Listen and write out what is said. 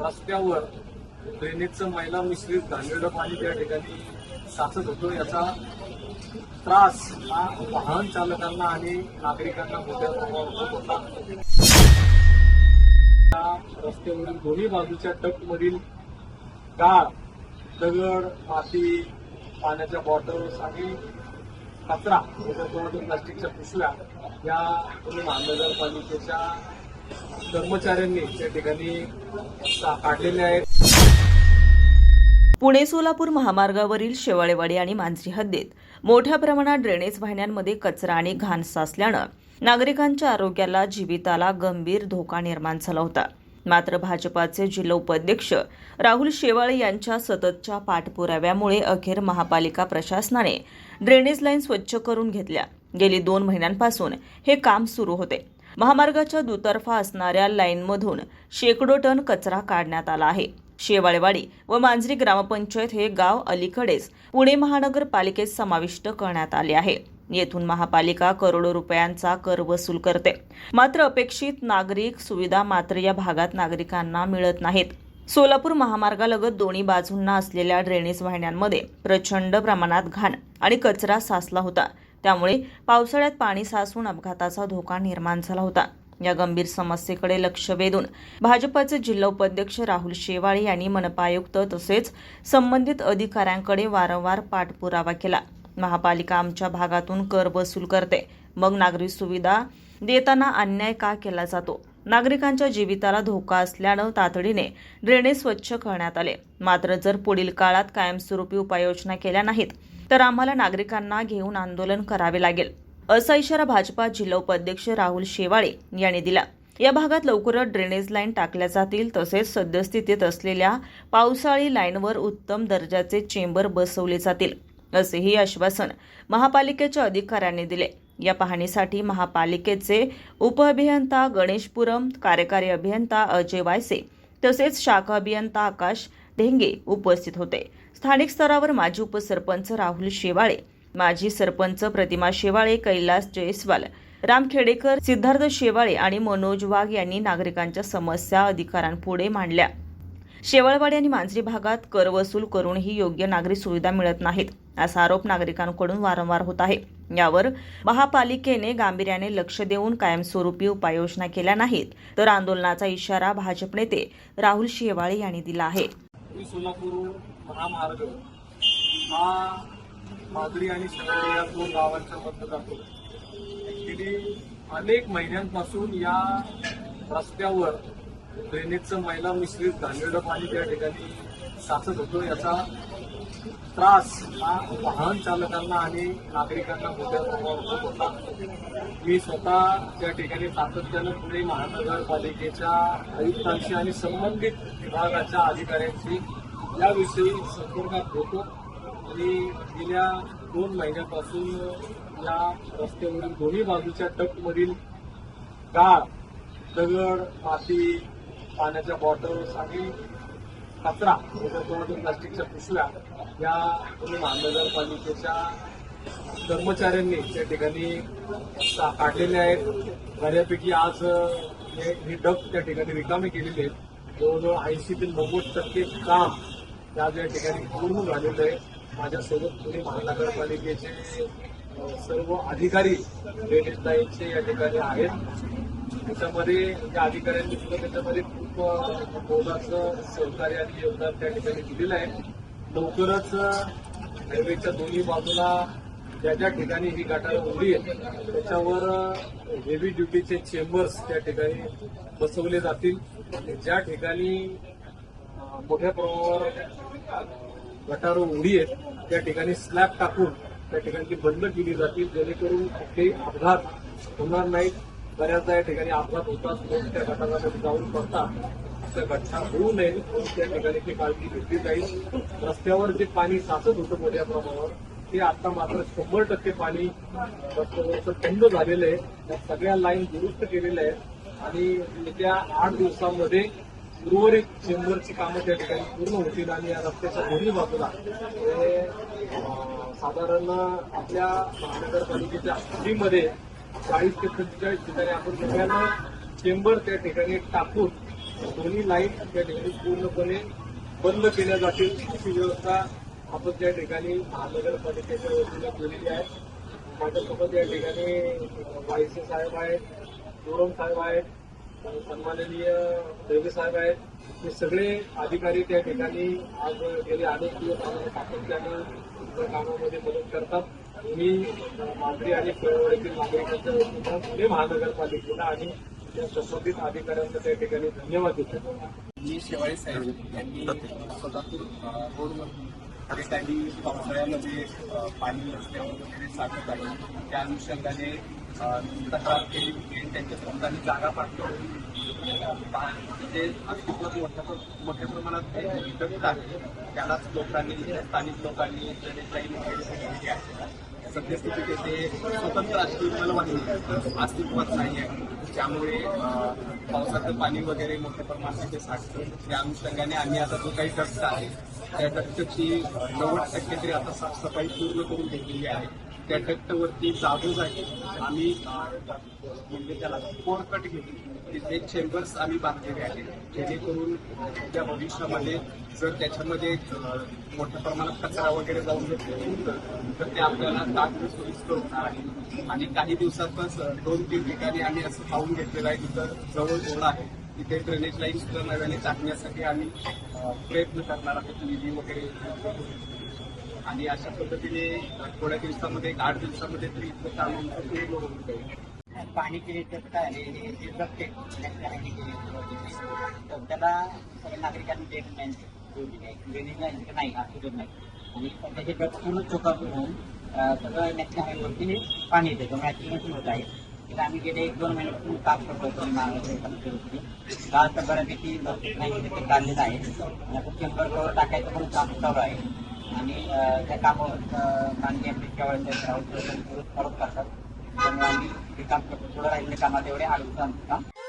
रस्त्यावर ड्रेनेजचं मैला मिश्रित घाणेरडं पाणी त्या ठिकाणी साचत होतं. याचा त्रास हा वाहन चालकांना आणि नागरिकांना मोठ्या प्रमाणावर होत होता. रस्त्यावरील दोन्ही बाजूच्या टपमधील गाळ दगड माती पाण्याच्या बॉटल्स आणि कचरा त्याच्याबरोबर प्लास्टिकच्या पिशव्या या पुणे महानगरपालिकेच्या कर्मचाऱ्यांनी त्या ठिकाणी काढलेले आहेत. पुणे सोलापूर महामार्गावरील शेवाळेवाडी आणि मांजरी हद्दीत मोठ्या प्रमाणात ड्रेनेज वाहिन्यांमध्ये कचरा आणि घाण साचल्यानं नागरिकांच्या आरोग्याला जीविताला गंभीर धोका निर्माण झाला होता. मात्र भाजपाचे जिल्हा उपाध्यक्ष राहुल शेवाळे यांच्या सततच्या पाठपुराव्यामुळे अखेर महापालिका प्रशासनाने ड्रेनेज लाईन स्वच्छ करून घेतल्या. गेली दोन महिन्यांपासून हे काम सुरू होते. महामार्गाच्या दुतर्फा असणाऱ्या लाईनमधून शेकडो टन कचरा काढण्यात आला आहे. शेवाळेवाडी व मांजरी ग्रामपंचायत हे गाव अलीकडेच पुणे महानगरपालिकेत समाविष्ट करण्यात आले आहे. येथून महापालिका करोडो रुपयांचा कर वसूल करते. मात्र अपेक्षित नागरिक सुविधा मात्र या भागात नागरिकांना मिळत नाहीत. सोलापूर महामार्गालगत दोन्ही बाजूंना असलेल्या ड्रेनेज वाहिन्यांमध्ये प्रचंड प्रमाणात घाण आणि कचरा साचला होता. त्यामुळे पावसाळ्यात पाणी साचून अपघाताचा धोका निर्माण झाला होता. या गंभीर समस्येकडे लक्ष वेधून भाजपाचे जिल्हा उपाध्यक्ष राहुल शेवाळे यांनी मनपा आयुक्त तसेच संबंधित अधिकाऱ्यांकडे वारंवार पाठपुरावा केला. महापालिका आमच्या भागातून कर वसूल करते. मग नागरिक सुविधा देताना अन्याय का केला जातो? नागरिकांच्या जीविताला धोका असल्यानं तातडीने ड्रेनेज स्वच्छ करण्यात आले. मात्र जर पुढील काळात कायमस्वरूपी उपाययोजना केल्या नाहीत तर आम्हाला नागरिकांना घेऊन आंदोलन करावे लागेल असा इशारा भाजपा जिल्हा उपाध्यक्ष राहुल शेवाळे यांनी दिला. या भागात लवकरच ड्रेनेज लाईन टाकल्या जातील तसेच सद्यस्थितीत असलेल्या पावसाळी लाईनवर उत्तम दर्जाचे चेंबर बसवले जातील असेही आश्वासन महापालिकेच्या अधिकाऱ्यांनी दिले. या पाहणीसाठी महापालिकेचे उपअभियंता गणेशपुरम कार्यकारी अभियंता अजय वायसे तसेच शाखा अभियंता आकाश ढेंगे उपस्थित होते. स्थानिक स्तरावर माजी उपसरपंच राहुल शेवाळे माजी सरपंच प्रतिमा शेवाळे कैलास जयस्वाल राम खेडेकर सिद्धार्थ शेवाळे आणि मनोज वाघ यांनी नागरिकांच्या समस्या अधिकाऱ्यांपुढे मांडल्या. शेवाळवाडी आणि मांजरी भागात कर वसूल करूनही योग्य नागरी सुविधा मिळत नाहीत असा आरोप नागरिकांकडून वारंवार होत आहे. यावर महापालिकेने गांभीर्याने लक्ष देऊन कायमस्वरूपी उपाययोजना केल्या नाहीत तर आंदोलनाचा इशारा भाजप नेते राहुल शेवाळे यांनी दिला आहे. मी सोलापूर महामार्ग हा माधुरी आणि शेवाळे या दोन गावांच्या मध्ये जातो. ॲक्च्युली अनेक महिन्यांपासून या रस्त्यावर ड्रेनेजचं मैला मिश्रित घाणेरडं पाणी त्या ठिकाणी साचत होतं. याचा त्रास हा वाहन चालकांना आणि नागरिकांना मोठ्या प्रमाणावर होत होता. मी स्वतः त्या ठिकाणी सातत्यानं पुणे महानगरपालिकेच्या आयुक्तांशी आणि संबंधित विभागाच्या अधिकाऱ्यांशी याविषयी संपर्कात होतो. आणि गेल्या दोन महिन्यापासून या रस्त्यावरील दोन्ही बाजूच्या टपमधील गाळ दगड माती पाण्याच्या बॉटल्स आणि कचरा त्याच्याबरोबर प्लास्टिकच्या पिशव्या या पुणे महानगरपालिकेच्या कर्मचाऱ्यांनी त्या ठिकाणी का- काढलेल्या आहेत. बऱ्यापैकी आज हे हे डब त्या ठिकाणी रिकामे केलेले आहेत. जवळजवळ ऐंशी ते नव्वद टक्के काम या या ठिकाणी पूर्ण झालेलं आहे. माझ्यासोबत पुणे महानगरपालिकेचे सर्व अधिकारी ड्रेनेज लाईनचे या ठिकाणी आहेत. त्याच्यामध्ये त्या अधिकाऱ्यांनी सुद्धा त्याच्यामध्ये खूप मोलाचं सहकार्य आणि योगदान त्या ठिकाणी दिलेलं आहे. लवकरच हायवेच्या दोन्ही बाजूला ज्या ज्या ठिकाणी ही गटार उभी आहेत त्याच्यावर हेवी ड्युटीचे चेंबर्स त्या ठिकाणी बसवले जातील. आणि ज्या ठिकाणी मोठ्या प्रमाणावर गटार उडी आहेत त्या ठिकाणी स्लॅब टाकून त्या ठिकाणी बंद केली जातील जेणेकरून कुठेही अपघात होणार नाहीत. बऱ्याचदा या ठिकाणी अपघात होतात लोक त्या गटारामध्ये जाऊन पडतात असं घटना होऊ नये म्हणून त्या ठिकाणी ती काळजी घेतली जाईल. रस्त्यावर जे पाणी साचत होतं मोठ्या प्रमाणावर ते आता मात्र शंभर टक्के पाणी रस्त्यावरचं थंड झालेलं आहे. त्या सगळ्या लाईन दुरुस्त केलेल्या आहेत. आणि येत्या आठ दिवसामध्ये उर्वरित चेंबरची कामं त्या ठिकाणी पूर्ण होतील आणि या रस्त्याच्या दोन्ही बाजूला म्हणजे, हे, साधारण आपल्या महानगरपालिकेच्या हद्दीमध्ये चाळीस ते पंचेचाळीस ठिकाणी आपण सगळ्यांना चेंबर त्या ठिकाणी टाकून दोन्ही लाईन त्या ठिकाणी पूर्णपणे बंद केल्या जातील. अशी व्यवस्था आपण त्या ठिकाणी महानगरपालिकेच्या वतीने केलेली आहे. माझ्यासोबत या ठिकाणी वायसे साहेब आहेत गोरम साहेब आहेत सन्माननीय देवी साहेब आहेत. हे सगळे अधिकारी त्या ठिकाणी आज गेले. अनेक दिवस आम्हाला सातत्याने त्या कामामध्ये मदत करतात. मी मांजरी आणि केळवड्यातील नागरिकांच्या वतीनं पुणे महानगरपालिकेला आणि त्या संबंधित अधिकाऱ्यांचा त्या ठिकाणी धन्यवाद देतो. मी शेवाळी साहेब यांनी सोलापूर अ, रोडवर काही पावसाळ्यामध्ये पाणी रस्त्यावर वगैरे साठत आहे. त्या अनुषंगाने तक्रार केली होती. त्यांच्या स्वतःनी जागा पाठवून म्हणजे अस्तित्वात मोठ्या मोठ्या प्रमाणात काही विकसित आहे. त्यालाच लोकांनी स्थानिक लोकांनी लाईन वगैरे आहे सद्यस्थितीत येथे स्वतंत्र अस्तित्व मला अस्तित्वात नाही. आहे. त्यामुळे पावसाचं पाणी वगैरे मोठ्या प्रमाणात ते साठतं. त्या अनुषंगाने आम्ही आता जो काही डक्ट आहे त्या डक्टची नव्वद टक्के तरी आता साफसफाई पूर्ण करून घेतलेली आहे. त्या डक्टवरती जागोज आहे. आम्ही म्हणजे त्याला कोरकट घेऊन तिथे चेंबर्स आम्ही बांधलेले आहेत. जेणेकरून त्या भविष्यामध्ये जर त्याच्यामध्ये मोठ्या प्रमाणात कचरा वगैरे जाऊन घेतले तर ते आपल्याला टाकणं सोयीस्कर होणार आहे. आणि काही दिवसातच दोन तीन ठिकाणी आम्ही असं पाहून घेतलेलं आहे. तिथं जवळ ओढा आहे तिथे ड्रेनेज लाईन सुद्धा नव्याने टाकण्यासाठी आम्ही प्रयत्न करणार आहोत. निधी वगैरे आणि अशा पद्धतीने थोड्या दिवसामध्ये एक आठ दिवसामध्ये तरी इथलं काम आमचं पूर्ण होऊन जाईल. पाणी केले तर काय हे प्रत्येक शेतकऱ्यांनी रस्त्याने केले तर त्याला सगळ्या नागरिकांनी देत नाही. ड्रेनेज लाईन तर नाही. असं नाही. आणि त्याचे गट पूर्ण चोका होऊन सगळं नॅशनल हायवेवरती पाणी येते त्यामुळे ॲक्सिडेंट होत आहे. तिथं आम्ही गेले एक दोन महिने काम करतो महाराष्ट्रावरती काल तर बऱ्यापैकी नाही काढलेलं आहे. आणि आता चेंबर टाकायचं पण काम चालू आहे. आणि त्या कामावर माननीय आपले केवळ परत करतात. त्यामुळे आम्ही हे काम करतो. थोडं राहिलेल्या कामात एवढे आडून आमचं काम